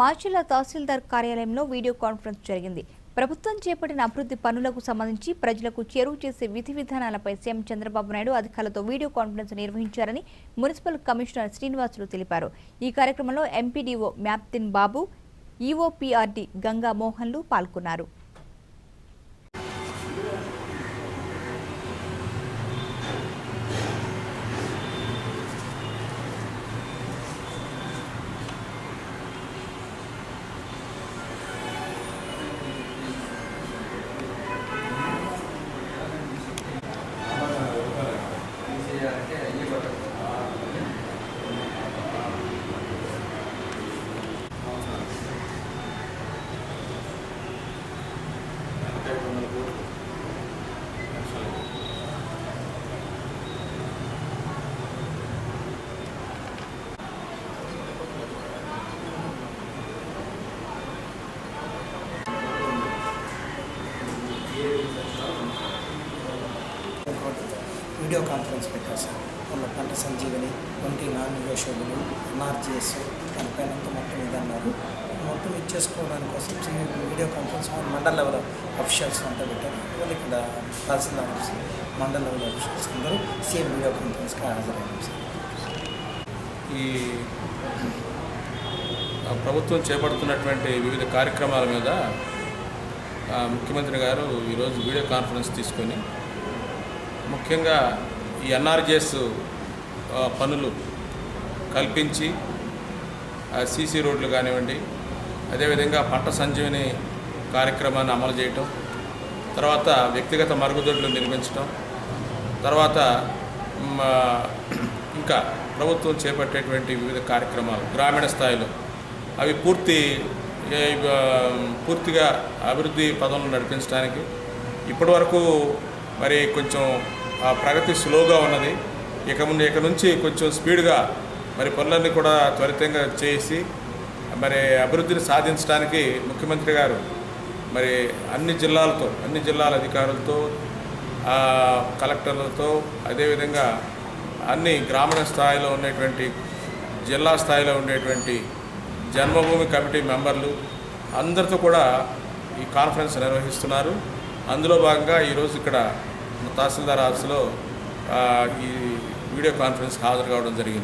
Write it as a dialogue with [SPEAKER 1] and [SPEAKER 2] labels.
[SPEAKER 1] మార్చిల తహసీల్దార్ కార్యాలయంలో video conference జరిగింది. ప్రభుత్వం చేపట్టిన అభివృద్ధి పనులకు సంబంధించి ప్రజలకు చేరువ చేసే విధి విధానాలపై సీఎం చంద్రబాబు నాయుడు అధికారులతో వీడియో కాన్ఫరెన్స్ నిర్వహించారని మున్సిపల్ కమిషనర్ శ్రీనివాసులు తెలిపారు. ఈ కార్యక్రమంలో ఎంపీడీఓ మ్యాప్తిన్ బాబు ఈఓపీఆర్డీ గంగా మోహన్లు పాల్గొన్నారు.
[SPEAKER 2] 言うわ。వీడియో కాన్ఫరెన్స్ పెట్టారు సార్. వాళ్ళ పంట సంజీవని వంటి నాన్ నెగోషియబుల్ ఎన్ఆర్జిఎస్ దానిపైన మొత్తం ఇది అన్నారు. మొత్తం ఇచ్చేసుకోవడానికి కోసం చిన్న వీడియో కాన్ఫరెన్స్ వాళ్ళు మండల్ లెవెల్ అఫీషియల్స్ అంతా పెట్టారు. వాళ్ళు ఇక్కడ tahsildar office mandal level officials అందరూ సేమ్ వీడియో కాన్ఫరెన్స్కి హాజరయ్యాం సార్.
[SPEAKER 3] ఈ ప్రభుత్వం చేపడుతున్నటువంటి వివిధ కార్యక్రమాల మీద ముఖ్యమంత్రి గారు ఈరోజు వీడియో కాన్ఫరెన్స్ తీసుకొని ముఖ్యంగా ఈ ఎన్ఆర్జీఎస్ పనులు కల్పించి సీసీ రోడ్లు కానివ్వండి అదేవిధంగా పంట సంజీవిని కార్యక్రమాన్ని అమలు చేయటం తర్వాత వ్యక్తిగత మరుగుదొడ్లు నిర్మించడం తర్వాత ఇంకా ప్రభుత్వం చేపట్టేటువంటి వివిధ కార్యక్రమాలు గ్రామీణ స్థాయిలో. అవి పూర్తి పూర్తిగా అభివృద్ధి పదంలో నడిపించడానికి ఇప్పటివరకు మరి కొంచెం ప్రగతి స్లోగా ఉన్నది. ఇక ముందు ఇక నుంచి కొంచెం స్పీడ్గా మరి పనులన్నీ కూడా త్వరితంగా చేసి మరి అభివృద్ధిని సాధించడానికి ముఖ్యమంత్రి గారు మరి అన్ని జిల్లాలతో అన్ని జిల్లాల అధికారులతో కలెక్టర్లతో అదేవిధంగా అన్ని గ్రామీణ స్థాయిలో ఉండేటువంటి జిల్లా స్థాయిలో ఉండేటువంటి జన్మభూమి కమిటీ మెంబర్లు అందరితో కూడా ఈ కాన్ఫరెన్స్ నిర్వహిస్తున్నారు. అందులో భాగంగా ఈరోజు ఇక్కడ తహసీల్దార్ ఆఫీస్లో ఈ వీడియో కాన్ఫరెన్స్ హాజరు కావడం జరిగింది.